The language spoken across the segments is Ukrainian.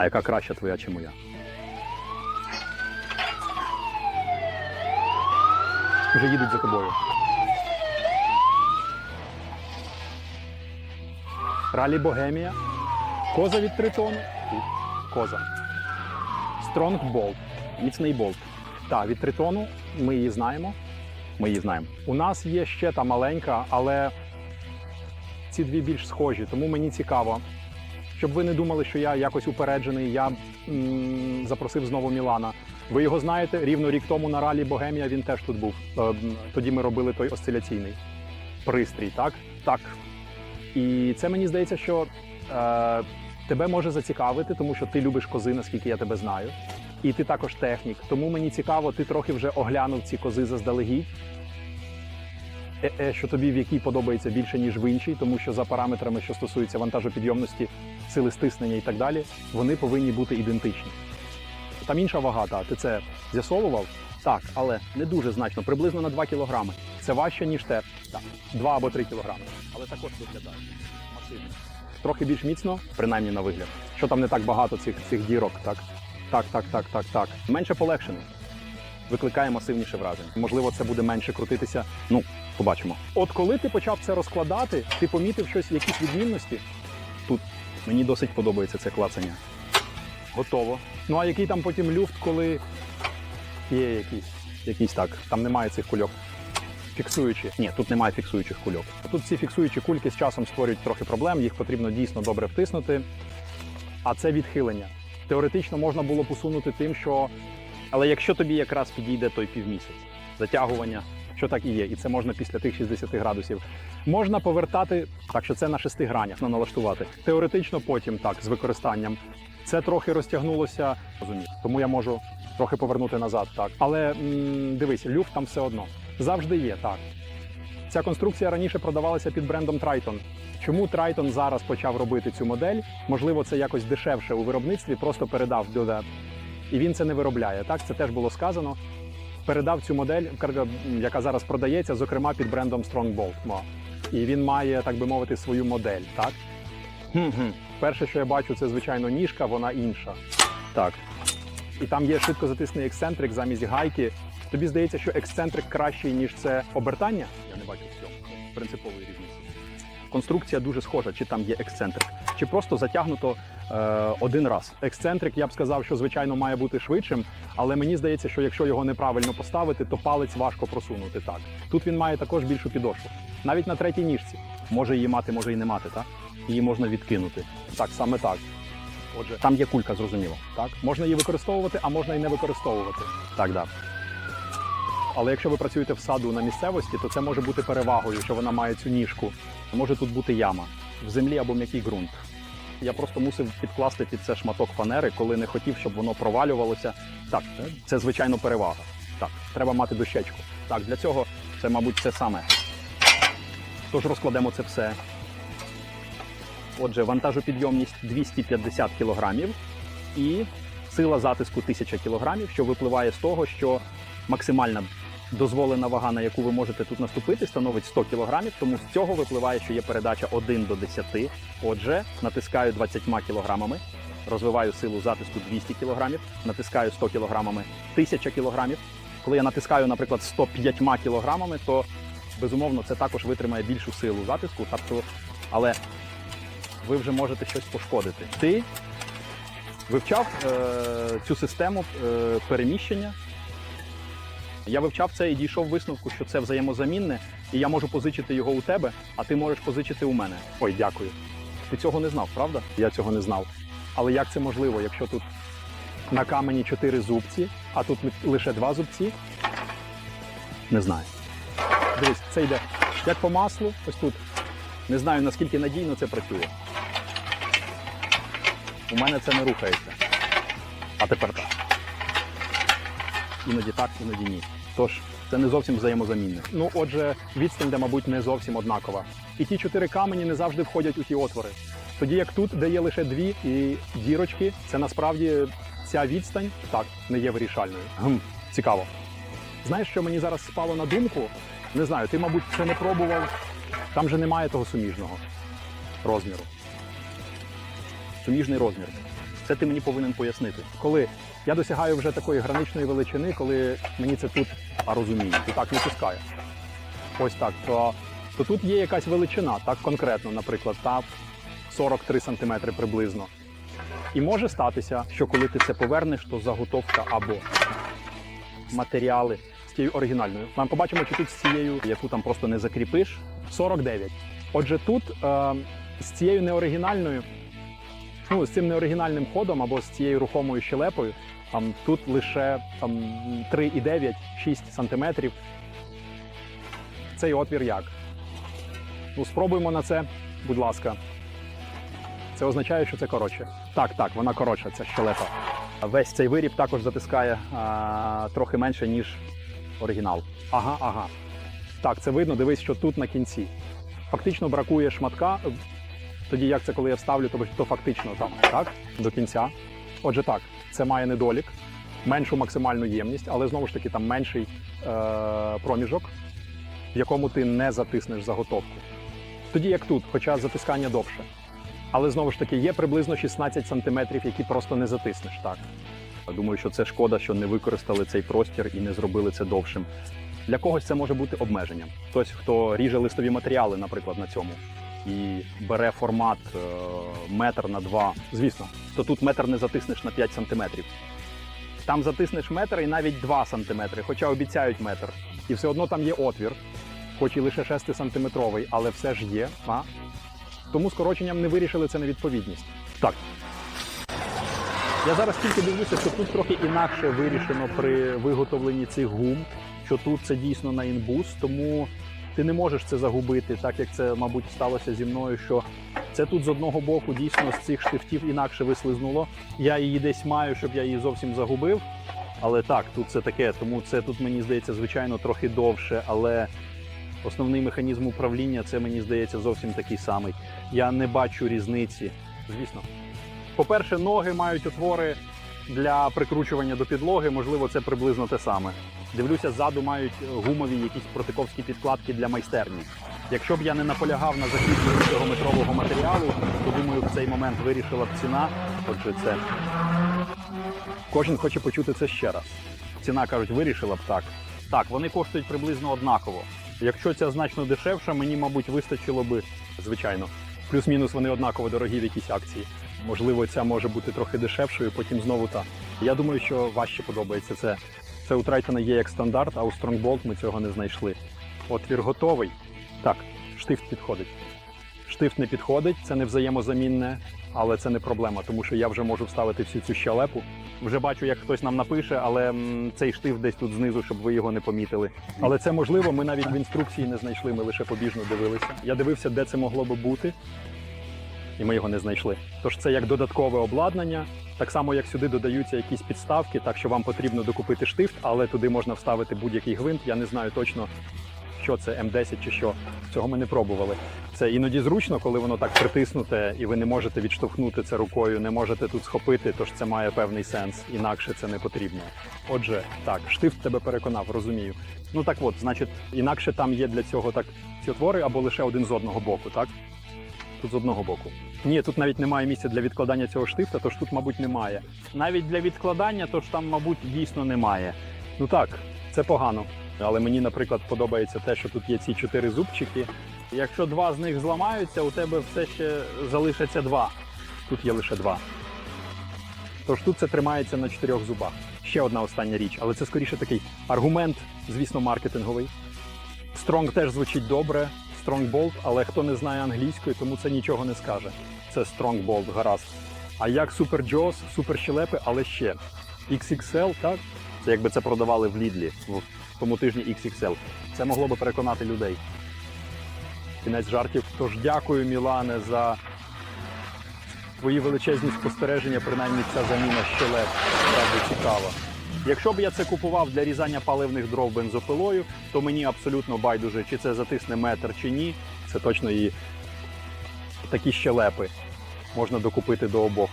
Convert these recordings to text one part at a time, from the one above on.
А яка краща твоя чи моя? Вже їдуть за тобою. Ралі Богемія. Коза від тритону. Коза. Стронг болт. Міцний болт. Так, від тритону ми її знаємо. Ми її знаємо. У нас є ще та маленька, але ці дві більш схожі, тому мені цікаво. Щоб ви не думали, що я якось упереджений, я м, запросив знову Мілана. Ви його знаєте, рівно рік тому на ралі Богемія він теж тут був. Е, Тоді ми робили той осциляційний пристрій, так? Так. І це мені здається, що е, тебе може зацікавити, тому що ти любиш кози, наскільки я тебе знаю. І ти також технік. Тому мені цікаво, ти трохи вже оглянув ці кози заздалегідь. Е, е, що тобі в якій подобається більше, ніж в іншій, тому що за параметрами, що стосуються вантажопідйомності, сили стиснення і так далі, вони повинні бути ідентичні. Там інша вага, та ти це з'ясовував? Так, але не дуже значно, приблизно на 2 кілограми. Це важче, ніж те. Так, 2 або 3 кілограми. Але також виглядає масивно. Трохи більш міцно, принаймні на вигляд. Що там не так багато цих, цих дірок, так? Так, так, так, так, так. Менше полегшений. Викликає масивніше враження. Можливо, це буде менше крутитися. Ну, побачимо. От коли ти почав це розкладати, ти помітив щось, якісь відмінності. Тут мені досить подобається це клацання. Готово. Ну а який там потім люфт, коли є якийсь, якийсь так, там немає цих кульок. Фіксуючі. Ні, тут немає фіксуючих кульок. Тут ці фіксуючі кульки з часом створюють трохи проблем, їх потрібно дійсно добре втиснути. А це відхилення. Теоретично можна було посунути тим, що. Але якщо тобі якраз підійде той півмісяць, затягування, що так і є, і це можна після тих 60 градусів. Можна повертати, так що це на шести гранях, на налаштувати. Теоретично потім так, з використанням. Це трохи розтягнулося, розумію. Тому я можу трохи повернути назад, так. Але м, дивись, люфт там все одно. Завжди є, так. Ця конструкція раніше продавалася під брендом Triton. Чому Triton зараз почав робити цю модель? Можливо, це якось дешевше у виробництві, просто передав до. І він це не виробляє. Так, це теж було сказано. Передав цю модель, яка зараз продається, зокрема під брендом Strongbolt. І він має, так би мовити, свою модель. Так? Перше, що я бачу, це звичайно ніжка, вона інша. Так. І там є швидко затисний ексцентрик замість гайки. Тобі здається, що ексцентрик кращий, ніж це обертання? Я не бачу в цьому принципової різниці. Конструкція дуже схожа, чи там є ексцентрик, чи просто затягнуто один раз. Ексцентрик, я б сказав, що звичайно має бути швидшим, але мені здається, що якщо його неправильно поставити, то палець важко просунути. Так тут він має також більшу підошву, навіть на третій ніжці. Може її мати, може і не мати, так її можна відкинути. Так, саме так. Отже, там є кулька, зрозуміло. Так, можна її використовувати, а можна і не використовувати. Так, да. Але якщо ви працюєте в саду на місцевості, то це може бути перевагою, що вона має цю ніжку. Може тут бути яма в землі або м'який ґрунт. Я просто мусив підкласти під це шматок фанери, коли не хотів, щоб воно провалювалося. Так, це звичайно перевага. Так, треба мати дощечку. Так, для цього це, мабуть, це саме. Тож розкладемо це все. Отже, вантажопідйомність 250 кг і сила затиску 1000 кг, що випливає з того, що максимальна дозволена вага, на яку ви можете тут наступити, становить 100 кг, тому з цього випливає, що є передача 1 до 10. Отже, натискаю 20 кг, розвиваю силу затиску 200 кг, натискаю 100 кг, 1000 кг. Коли я натискаю, наприклад, 105 кг, то безумовно це також витримає більшу силу затиску. Тобто, але ви вже можете щось пошкодити. Ти вивчав е, цю систему е, переміщення. Я вивчав це і дійшов висновку, що це взаємозамінне, і я можу позичити його у тебе, а ти можеш позичити у мене. Ой, дякую. Ти цього не знав, правда? Я цього не знав. Але як це можливо, якщо тут на камені чотири зубці, а тут лише два зубці? Не знаю. Дивись, це йде як по маслу, ось тут. Не знаю, наскільки надійно це працює. У мене це не рухається. А тепер так. Іноді так, іноді ні. Тож це не зовсім взаємозамінне. Ну, отже, відстань, де, мабуть, не зовсім однакова. І ті чотири камені не завжди входять у ті отвори. Тоді як тут, де є лише дві і дірочки, це насправді ця відстань так не є вирішальною. Гм, цікаво. Знаєш, що мені зараз спало на думку? Не знаю, ти, мабуть, це не пробував. Там же немає того суміжного розміру. Суміжний розмір. Це ти мені повинен пояснити. Коли я досягаю вже такої граничної величини, коли мені це тут а розумію, і так не пускає. Ось так. То, то тут є якась величина, так конкретно, наприклад, та 43 см приблизно. І може статися, що коли ти це повернеш, то заготовка або матеріали з тією оригінальною. Ми побачимо, чи тут з цією, яку там просто не закріпиш, 49. Отже, тут е, з цією неоригінальною, ну, з цим неоригінальним ходом або з цією рухомою щелепою, там, тут лише там, 3,9-6 сантиметрів. Цей отвір як? Ну, спробуємо на це, будь ласка. Це означає, що це коротше. Так, так, вона коротша, ця щелепа. Весь цей виріб також затискає а, трохи менше, ніж оригінал. Ага, ага. Так, це видно, дивись, що тут на кінці. Фактично бракує шматка. Тоді як це, коли я вставлю, то, то фактично там, так? До кінця. Отже, так, це має недолік, меншу максимальну ємність, але знову ж таки там менший е- проміжок, в якому ти не затиснеш заготовку. Тоді як тут, хоча затискання довше. Але знову ж таки є приблизно 16 сантиметрів, які просто не затиснеш. Так думаю, що це шкода, що не використали цей простір і не зробили це довшим. Для когось це може бути обмеженням. Хтось, хто ріже листові матеріали, наприклад, на цьому, і бере формат е, метр на два. Звісно, то тут метр не затиснеш на 5 сантиметрів. Там затиснеш метр і навіть 2 сантиметри, хоча обіцяють метр. І все одно там є отвір, хоч і лише 6 сантиметровий, але все ж є. А? Тому скороченням не вирішили це на відповідність. Так. Я зараз тільки дивлюся, що тут трохи інакше вирішено при виготовленні цих гум, що тут це дійсно на інбус, тому ти не можеш це загубити, так як це, мабуть, сталося зі мною, що це тут з одного боку дійсно з цих штифтів інакше вислизнуло. Я її десь маю, щоб я її зовсім загубив. Але так, тут це таке, тому це тут мені здається, звичайно, трохи довше, але основний механізм управління це мені здається зовсім такий самий. Я не бачу різниці, звісно. По-перше, ноги мають отвори для прикручування до підлоги, можливо, це приблизно те саме. Дивлюся, ззаду мають гумові якісь протиковські підкладки для майстерні. Якщо б я не наполягав на закріпленні цього метрового матеріалу, то думаю, в цей момент вирішила б ціна. Отже, це кожен хоче почути це ще раз. Ціна кажуть, вирішила б так. Так, вони коштують приблизно однаково. Якщо ця значно дешевша, мені, мабуть, вистачило би, звичайно. Плюс-мінус вони однаково дорогі в якійсь акції. Можливо, ця може бути трохи дешевшою, потім знову та. Я думаю, що важче подобається це. Це у Трайтона є як стандарт, а у Strongbolt ми цього не знайшли. Отвір готовий. Так, штифт підходить. Штифт не підходить, це не взаємозамінне, але це не проблема, тому що я вже можу вставити всю цю щелепу. Вже бачу, як хтось нам напише, але цей штифт десь тут знизу, щоб ви його не помітили. Але це можливо, ми навіть в інструкції не знайшли, ми лише побіжно дивилися. Я дивився, де це могло би бути, і ми його не знайшли. Тож це як додаткове обладнання, так само як сюди додаються якісь підставки, так що вам потрібно докупити штифт, але туди можна вставити будь-який гвинт. Я не знаю точно, що це М10 чи що. Цього ми не пробували. Це іноді зручно, коли воно так притиснуте, і ви не можете відштовхнути це рукою, не можете тут схопити, тож це має певний сенс. Інакше це не потрібно. Отже, так, штифт тебе переконав, розумію. Ну так от, значить, інакше там є для цього так ці отвори або лише один з одного боку, так? Тут з одного боку. Ні, тут навіть немає місця для відкладання цього штифта, тож тут, мабуть, немає. Навіть для відкладання, тож там, мабуть, дійсно немає. Ну так, це погано. Але мені, наприклад, подобається те, що тут є ці чотири зубчики. Якщо два з них зламаються, у тебе все ще залишиться два. Тут є лише два. Тож тут це тримається на чотирьох зубах. Ще одна остання річ, але це скоріше такий аргумент, звісно, маркетинговий. Strong теж звучить добре. Strongbolt, але хто не знає англійської, тому це нічого не скаже. Це Strongbolt, гаразд. А як Super Jaws, супер щелепи, але ще XXL, так? Це якби це продавали в Лідлі в тому тижні XXL. Це могло би переконати людей. Кінець жартів. Тож дякую, Мілане, за твої величезні спостереження, принаймні ця заміна щелеп. Справді цікава. Якщо б я це купував для різання паливних дров бензопилою, то мені абсолютно байдуже, чи це затисне метр чи ні. Це точно і такі щелепи можна докупити до обох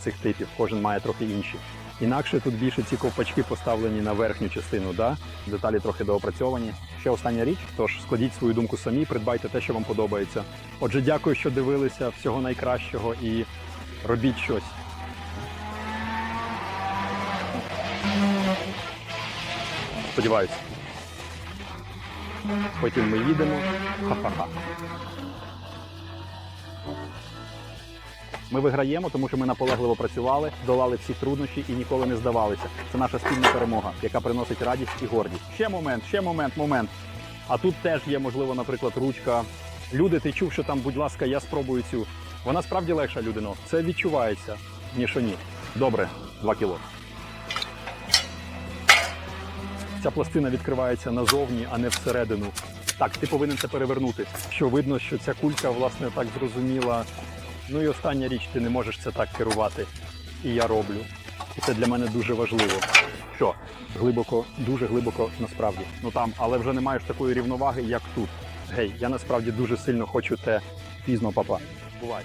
цих типів. Кожен має трохи інші. Інакше тут більше ці ковпачки поставлені на верхню частину, да? деталі трохи доопрацьовані. Ще остання річ. Тож складіть свою думку самі, придбайте те, що вам подобається. Отже, дякую, що дивилися. Всього найкращого і робіть щось. Сподіваюся. Потім ми їдемо. Ха-ха-ха. Ми виграємо, тому що ми наполегливо працювали, долали всі труднощі і ніколи не здавалися. Це наша спільна перемога, яка приносить радість і гордість. Ще момент, ще момент, момент. А тут теж є, можливо, наприклад, ручка. Люди, ти чув, що там, будь ласка, я спробую цю. Вона справді легша людино. Це відчувається, ніж ні. Добре, 2 кіло. Ця пластина відкривається назовні, а не всередину. Так, ти повинен це перевернути. Що видно, що ця кулька, власне, так зрозуміла. Ну і остання річ, ти не можеш це так керувати. І я роблю. І це для мене дуже важливо. Що? Глибоко, дуже глибоко насправді. Ну там, але вже не маєш такої рівноваги, як тут. Гей, я насправді дуже сильно хочу те пізно, папа. Бувай.